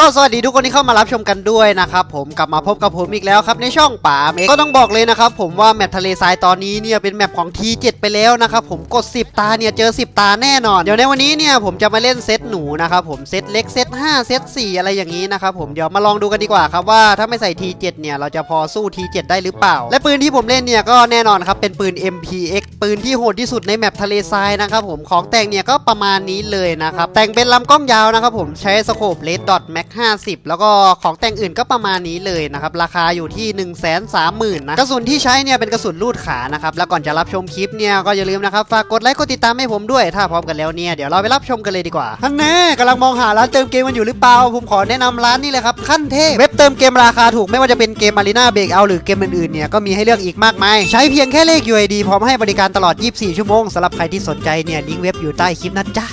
ก็สวัสดีทุกคนที่เข้ามารับชมกันด้วยนะครับผมกลับมาพบกับผมอีกแล้วครับในช่องป่าเมก็ต้องบอกเลยนะครับผมว่าแมปทะเลทรายตอนนี้เนี่ยเป็นแมปของ T7 ไปแล้วนะครับผมกด 10 ตาเนี่ยเจอ 10 ตาแน่นอน เดี๋ยวในวันนี้เนี่ยผมจะมาเล่นเซตหนูนะครับผมเซตเล็กเซต5เซต4 อะไรอย่างนี้นะครับผมเดี๋ยวมาลองดูกันดีกว่าครับว่าถ้าไม่ใส่ T7 เนี่ยเราจะพอสู้ T7 ได้หรือเปล่า และปืนที่ผมเล่นเนี่ยก็แน่นอนครับเป็นปืน MPX ปืนที่โหดที่สุดในแมปทะเลทรายนะครับผมของแต่งเนี่ยก็ประมาณนี้เลยนะครับแต่งเป็นลำกล้องยาวนะครับผมใช้สโคปเลดดอทแม็ก50 แล้วก็ของแต่งอื่นก็ประมาณนี้เลยนะครับ ราคาอยู่ที่ 1 3 0 0 0 0นะกระสุนที่ใช้เนี่ยเป็นกระสุนลูดขานะครับ แล้วก่อนจะรับชมคลิปเนี่ยก็อย่าลืมนะครับ ฝากกดไลค์กดติดตามให้ผมด้วย ถ้าพร้อมกันแล้วเนี่ยเดี๋ยวเราไปรับชมกันเลยดีกว่าท่านแน่กำลังมองหาร้านเติมเกมกันอยู่หรือเปล่า ผมขอแนะนำร้านนี้เลยครับขั้นเทพเว็บเติมเกมราคาถูกไม่ว่าจะเป็นเกม Arena Break Out หรือเกมอื่นๆเนี่ยก็มีให้เลือกอีกมากมายใช้เพียงแค่เลข UID พร้อมให้บริการตลอด 24 ชั่วโมงสำหรับใครที่สนใจเนี่ยลิงก์เว็บอยู่ใต้คลิปนะจ๊ะ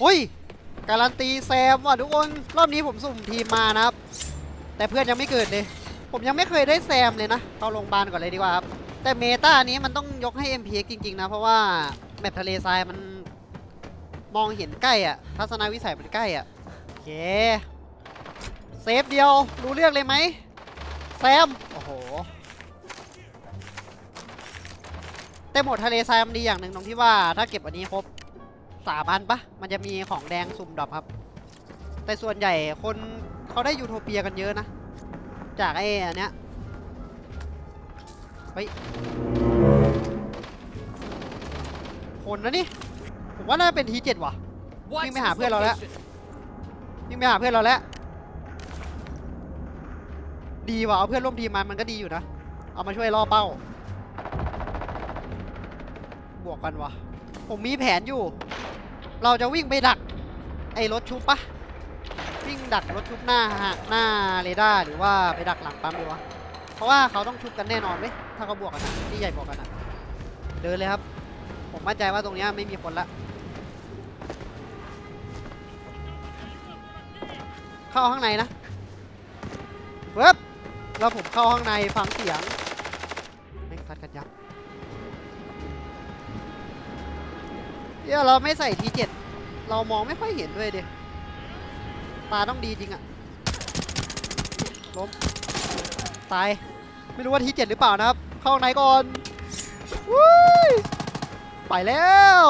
โอ้ย การันตีแซมว่ะทุกคน รอบนี้ผมสุ่มทีมมานะครับ แต่เพื่อนยังไม่เกิดเลย ผมยังไม่เคยได้แซมเลยนะ เข้าโรงพยาบาลก่อนเลยดีกว่าครับ แต่เมตานี้มันต้องยกให้ MPX จริง ๆ นะ เพราะว่าแมปทะเลทรายมันมองเห็นใกล้อะทัศนวิสัยมันใกล้อะโอเคเซฟเดียวรู้เรื่องเลยไหมแซม โอ้โหแต่หมดทะเลทรายมันดีอย่างหนึ่งตรงที่ว่าถ้าเก็บอันนี้ครบ สามอันปะมันจะมีของแดงสุ่มดรอปครับ แต่ส่วนใหญ่คนเขาได้ยูโทเปียกันเยอะนะ จากไอ้อันเนี้ยเฮ้ยคนนะนี่ ผมว่าน่าจะเป็นทีเจ็ดว่ะวิ่งไปหาเพื่อนเราแล้วยิ่งไปหาเพื่อนเราแล้ว ดีว่ะเอาเพื่อนร่วมทีมมันมันก็ดีอยู่นะ เอามาช่วยล่อเป้า บวกกันวะผมมีแผนอยู่ เราจะวิ่งไปดักไอ้รถชุบปะวิ่งดักรถชุบหน้าฮะหน้าเรดาร์หรือว่าไปดักหลังปั๊มดีวะเพราะว่าเขาต้องชุบกันแน่นอนเว้ยถ้าเขาบวกกันนะที่ใหญ่บวกกันนะเดินเลยครับ ผมมั่นใจว่าตรงนี้ไม่มีคนละ เข้าข้างในนะเว็บแล้วผมเข้าข้างในฟังเสียงไม่งซัดกันยับ เดี๋ยวเราไม่ใส่ทีเจ็ดเรามองไม่ค่อยเห็นด้วยเดิตาต้องดีจริงอะล้มตาย ไม่รู้ว่าทีเจ็ดหรือเปล่านะครับ เข้าข้างในก่อนวุ้ยไปแล้ว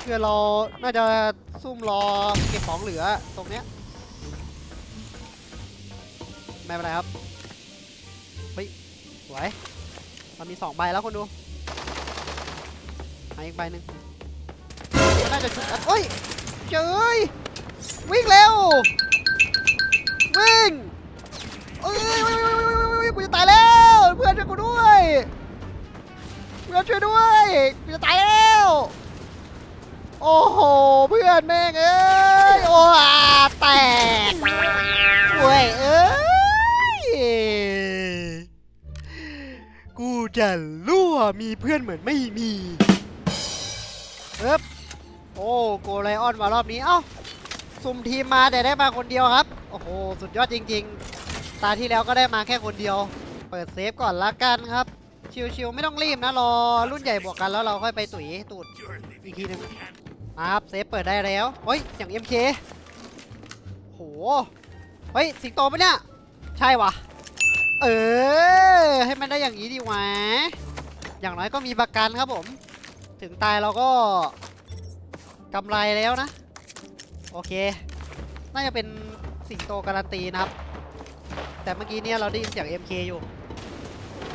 เพื่อเราน่าจะซุ่มรอเก็บของเหลือตรงเนี้ยไม่เป็นไรครับเฮ้ยสวยเรามีสองใบแล้วคนดูมาอีกใบหนึ่ง น่าจะชุดเอ้ยเจยวิ่งเร็ว วิ่งเอ้ยกูจะตายแล้ว เพื่อนช่วยกูด้วยเพื่อนช่วยด้วยกูจะตายแล้ว โอ้โห เพื่อนแม่งเอ้ยโอ้แตกเว้ยเอ้ยกูจะรั่วมีเพื่อนเหมือนไม่มีเอ๊บ โอ้โกไลออนมารอบนี้ เอ้าสุ่มทีมมาแต่ได้มาคนเดียวครับ โอ้โห สุดยอดจริง ๆ ตาที่แล้วก็ได้มาแค่คนเดียว เปิดเซฟก่อนละกันครับ ชิวๆไม่ต้องรีบนะ รอรุ่นใหญ่บวกกันแล้วเราค่อยไปตุ๋ยตูดอีกทีหนึงมาครับเซฟเปิดได้แล้วเฮ้ยเสียง MK โหเฮ้ยสิงโตปะเนี่ย ใช่วะเออ ให้มันได้อย่างนี้ดีวะอย่างน้อยก็มีประกันครับผม ถึงตายเราก็ กำไรแล้วนะ โอเค น่าจะเป็นสิงโตการันตีนะครับ แต่เมื่อกี้เนี่ยเราได้ยินเสียง MK อยู่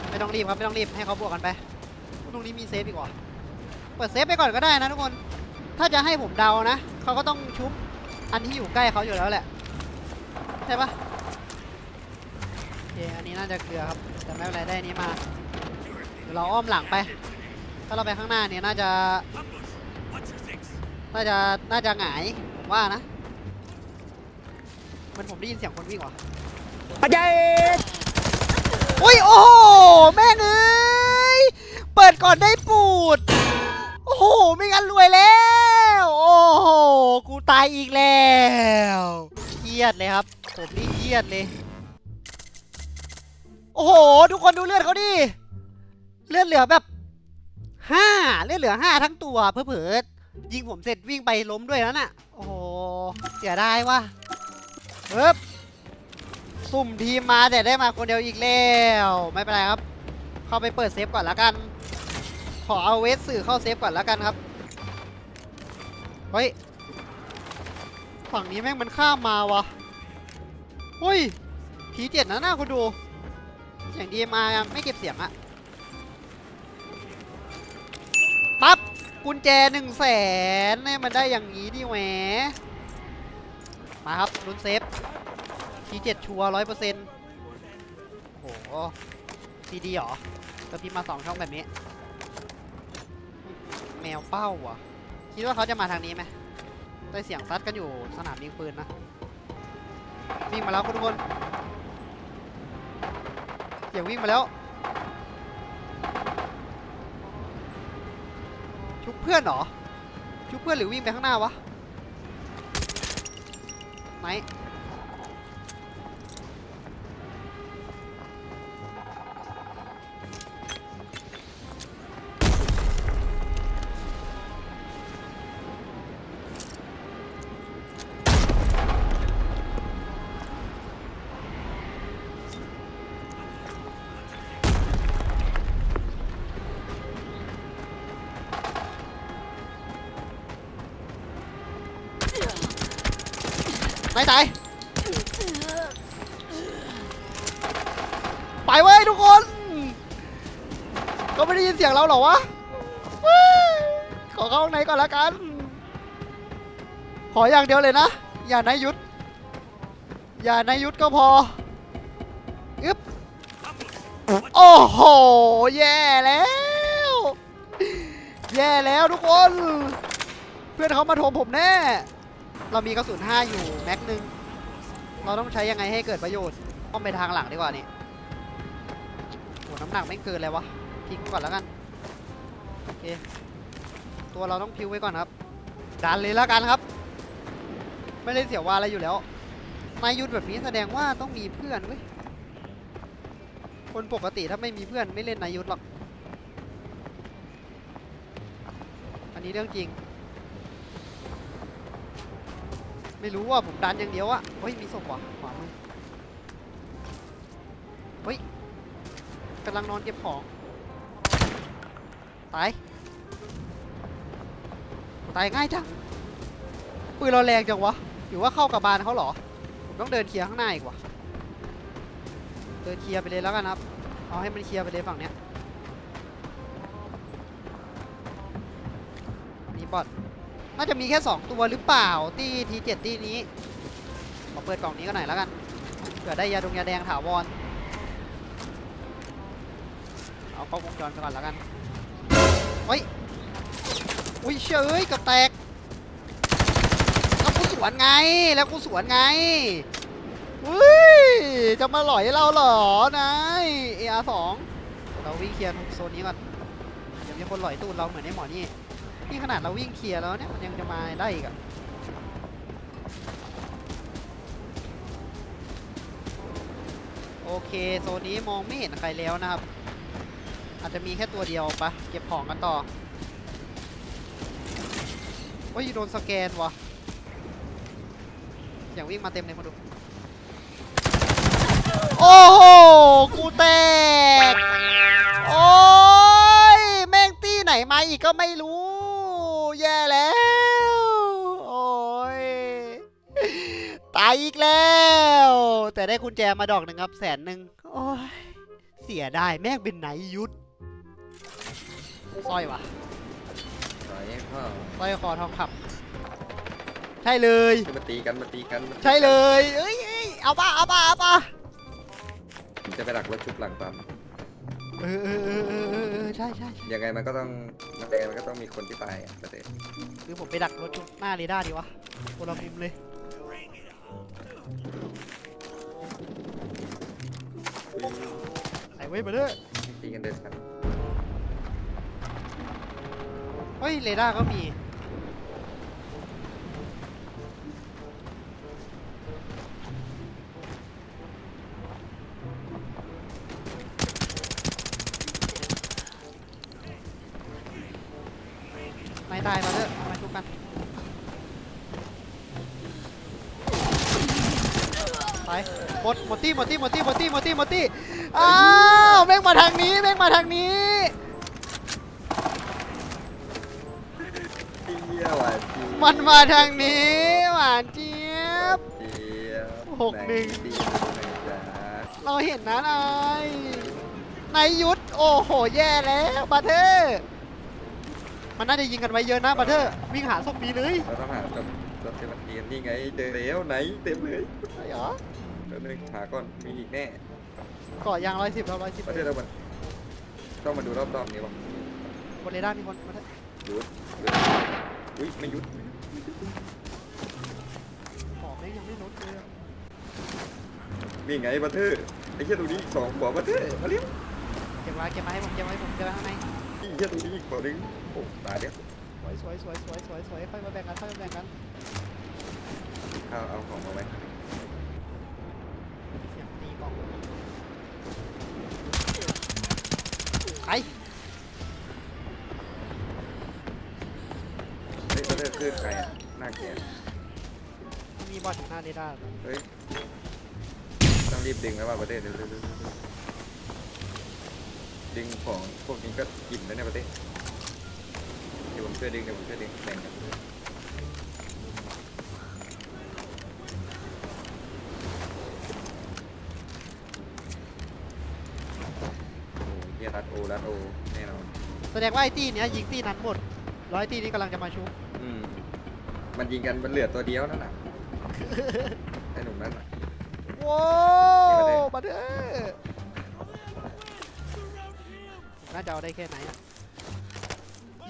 ไม่ต้องรีบครับ ไม่ต้องรีบให้เขาบวกกันไปตรงนี้มีเซฟอีกว่าเปิดเซฟไปก่อนก็ได้นะทุกคน ถ้าจะให้ผมเดานะ เขาก็ต้องชุบอันที่อยู่ใกล้เขาอยู่แล้วแหละ ใช่ปะโอเค อันนี้น่าจะเกลือครับ แต่ไม่เป็นไรได้นี้มาเดี๋ยวเราอ้อมหลังไป ถ้าเราไปข้างหน้าเนี่ยน่าจะ น่าจะน่าจะหงายผมว่านะ มันผมได้ยินเสียงคนวิ่งว่ะอาจารย์อุ้ยโอ้โหแม่งเอ้ยเปิดก่อนได้ปูด โอ้โหไม่งั้นรวยแล้ว โอ้โหกูตายอีกแล้วเครียดเลยครับ ผมนี่เครียดเลย โอ้โหทุกคนดูเลือดเขาดิเลือดเหลือแบบห้าเลือดเหลือห้าทั้งตัวเพื่อเผลอๆ ยิงผมเสร็จวิ่งไปล้มด้วยนั่นน่ะ โอ้โหเสียดายว่ะเฮ้บสุ่มทีมมาแต่ได้มาคนเดียวอีกแล้ว ไม่เป็นไรครับ เข้าไปเปิดเซฟก่อนแล้วกัน ขอเอาเวสสื่อเข้าเซฟก่อนแล้วกันครับ เฮ้ย ฝั่งนี้แม่งมันข้ามมาวะเฮ้ยผีเจ็ดนะหน้าคุณดู เสียงดีมาไม่เก็บเสียงอะ กุญแจหนึ่งแสนเนี่ยมันได้อย่างนี้ดิแหวมาครับลุ้นเซฟทีเจ็ดชัวร้อยเปอร์เซ็นต์โอ้โหซีดีหรอก็พิมมาสองช่องแบบนี้ แมวเป้าอะ คิดว่าเขาจะมาทางนี้ไหมได้เสียงซัดกันอยู่สนามยิงปืนนะวิ่งมาแล้วทุกคนเสียงวิ่งมาแล้ว เพื่อนเหรอชุบเพื่อนหรือวิ่งไปข้างหน้าวะไหน ไม่ตาย ไปเว้ยทุกคน ก็ไม่ได้ยินเสียงเราเหรอวะ ขอเข้าในก่อนละกัน ขออย่างเดียวเลยนะ อย่านายยุทธอย่านายยุทธก็พออึ๊บโอ้โห แย่แล้ว แย่แล้วทุกคน เพื่อนเขามาโทรผมแน่ เรามีกระสุน5อยู่แม็กหนึ่งเราต้องใช้ยังไงให้เกิดประโยชน์ต้องไปทางหลังดีกว่านี่โหน้ำหนักไม่เกินเลยวะทิ้งก่อนแล้วกันโอเคตัวเราต้องพิวไว้ก่อนครับดันเลยแล้วกันครับ ไม่ได้เสียวาอะไรอยู่แล้วนายยุทธแบบนี้แสดงว่าต้องมีเพื่อนเว้ยคนปกติถ้าไม่มีเพื่อนไม่เล่นนายยุทธหรอก อันนี้เรื่องจริง ไม่รู้ว่าผมดันอย่างเดียวอะเฮ้ยมีศพว่ะขวามือเฮ้ยกำลังนอนเก็บของตายตายง่ายจังปืนเราแรงจังวะหรือว่าเข้ากับบานเขาเหรอ ผมต้องเดินเคลียร์ข้างหน้าอีกว่ะเดินเคลียร์ไปเลยแล้วกันครับ เอาให้มันเคลียร์ไปเลยฝั่งเนี้ย น่าจะมีแค่ 2 ตัวหรือเปล่าที่ทีเจ็ดที่นี้มาเปิดกล่องนี้กันหน่อยแล้วกันเผื่อได้ยาดงยาแดงถาวรเอากล้องวงจรไปก่อนแล้วกันเฮ้ยอุ้ยเชยเกับแตกแล้วกูสวนไงแล้วกูสวนไงเฮ้ยจะมาหลอยเราเหรอนายเออาสองเราวิ่งเคลียร์โซนนี้ก่อนเดี๋ยวมีคนหลอยตูดเราเหมือนไอ้หมอนี่ นี่ขนาดเราวิ่งเคลียร์แล้วเนี่ยมันยังจะมาได้อีกอะโอเคโซนนี้มองไม่เห็นใครแล้วนะครับ อาจจะมีแค่ตัวเดียวปะเก็บของกันต่อโอ้ยโดนสแกนวะอย่างวิ่งมาเต็มเลยมาดู โอ้โห กูแตก โอ้ย แม่งตี้ไหนมาอีกก็ไม่รู้ แย่แล้ว โอ้ยตายอีกแล้ว แต่ได้กุญแจมาดอกหนึ่งครับแสนหนึ่งโอ้ยเสียได้แม่งเป็นไหนยุทธสร้อยวะสอยพ่อสร้อยคอทองคำใช่เลย มาตีกันมาตีกันมาตีกันใช่เลยเอ้ยเอ้ยเอาป่ะเอาป่ะเอาป่ะจะไปดักรถชุบหลังปั๊ม เออเออเออเออเออเออใช่ใช่ยังไงมันก็ต้องยังไงมันก็ต้องมีคนที่ไปอะประเด็นหรือผมไปดักรถชุดหน้าเรดาร์ดีวะคนละมุมเลยไอ้เว้ยมาเด้อตีกันเดินทันเฮ้ยเรดาร์ก็มี หมดหมดตี้หมดตี้หมดตี้หมดตี้หมดตี้หมดตี้อ้าวแม่งมาทางนี้แม่งมาทางนี้เที่ยวอะจีมันมาทางนี้หวานเจี๊ยบ เจี๊ยบหกหนึ่ง ดีหนึ่งจ้าเราเห็นนะนายนายยุทธโอ้โหแย่แล้วบัตเทอร์มันน่าจะยิงกันไว้เยอะนะบัตเทอร์วิ่งหาศพปีเลยเราต้องหาแบบ รถเซบันเทียนนี่ไงเจอแล้วไหนเต็มเลยใช่เหรอเดี๋ยวนึงหาก่อนมีอีกแน่เกาะยางร้อยสิบเราร้อยสิบประเทศเรามันต้องมาดูรอบๆนี้วะบนเรดาร์มีคนบัตเทอร์หยุดหยุดอุ้ยไม่หยุดของแม่งยังไม่ลดเลยอะนี่ไงบัตเทอร์ไอ้เหี้ยตัวนี้อีกสองบ่อบัตเทอร์มาเร็วเก็บไว้เก็บไว้ให้ผมเก็บไว้ให้ผมเก็บไว้ข้างใน ไอ้เหี้ยตัวนี้อีกบ่อหนึงโอ้ตายแล้วส วยสวยสวยสวยสวยสวยค่อยมาแบ่งกันค่อยมาแบ่งกันข้าวเอาของมาไว้เสียงตีกล่องไปเฮ้ยบัตเทอร์ขึ้นใครอะหน้าแกมันมีบอลอยู่หน้าเรดาร์เฮ้ยต้องรีบดึงแล้วว่าบัตเทอร์เร็วๆๆๆดึงของพวกนี้ก็กินแล้วเนี่ยบัตเทอร์เดี๋ ยวผมช่วยดึงเดี๋ยวผมช่วยดึงแบ่งกันโอ้ยเฮียรัดโอรัดโอแน่นอนแสดงว่าไอ้ตีเนี้ยยิงตีนั้นหมดร้อยตีนี้กำลังจะมาชุบอืมมันยิงกันมันเหลือตัวเดียวนั่นน่ะไอ้หนุ่มนั่นน่ะ โว้เก็บไว้เลยมาเถอะน่าจะเอาได้แค่ไหนอะ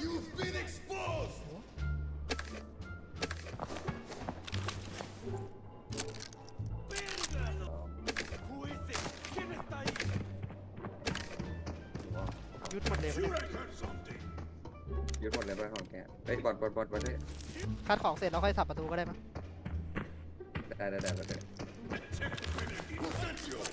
You've been exposed! ยุดหมดเลย You เนี่ย reckon something? ยึดหมดเลยไปของแกไอ้ยบอดบอดบอดบอดเลยคัดของเสร็จแล้วค่อยสับประตูก็ได้มั้ยได้ได้ได้ได้ได้ Potential! อย่าไป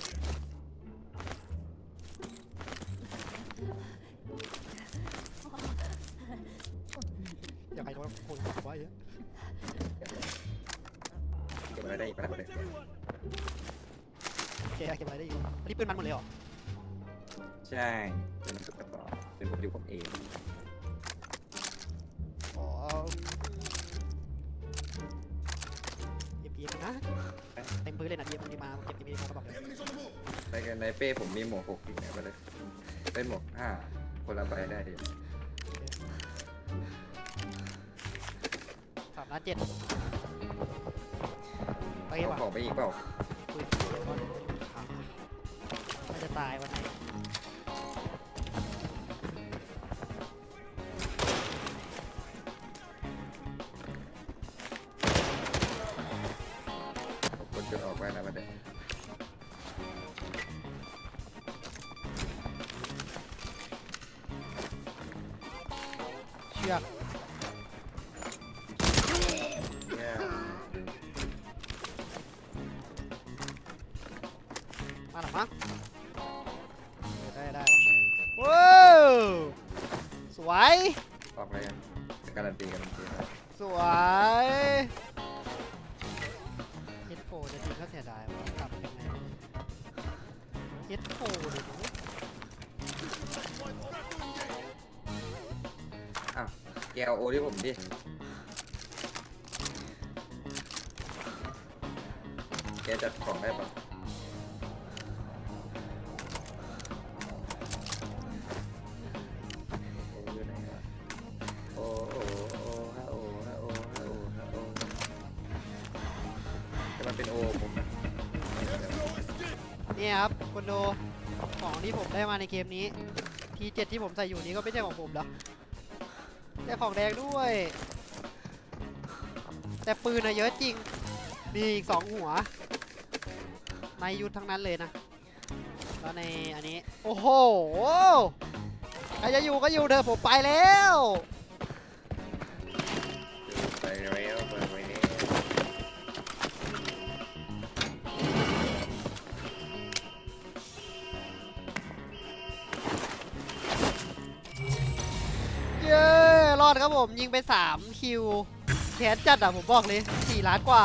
เก็บอะไรได้อีกปะเนี่ยโอเคเก็บไว้ได้อยู่อันนี้ปืนมันหมดเลยเหรอใช่เป็นสุดกระบอกเป็นผมอยู่ผมเองอ๋อเก็บเกมนะเต็มพื้นเลยนะเดียมันมีมาเก็บเกมมาก็บอกเลย Enemies on the move! ในในเป้ผมมีหมวกหกอีกเนี่ยไปเลยเป็นหมวกห้าคนละใบได้ดิสามล้านเจ็ด ไปเอาว่ะของไปอีกเปล่าปืนเดี๋ยวก่อนน่าจะตายวันไหนคนจนออกไปนะประเด็นเชือก จะดีก็เสียดายว่าตับยังไงเฮดโฟเลยอ้าวแกเอาโอที่ผมดิแกจัดของได้ปะ แต่มันเป็นโอผมนะเนี่ยครับคนดูของที่ผมได้มาในเกมนี้ทีเจ็ดที่ผมใส่อยู่นี้ก็ไม่ใช่ของผมเหรอได้ของแดงด้วย แต่ปืนอะเยอะจริง มีอีกสองหัว ในยุทธทั้งนั้นเลยนะ แล้วในอันนี้ โอ้โหใครจะอยู่ก็อยู่เถอะผมไปแล้ว ผมยิงไป 3 คิวแขนจัดอะผมบอกเลย 4 ล้านกว่า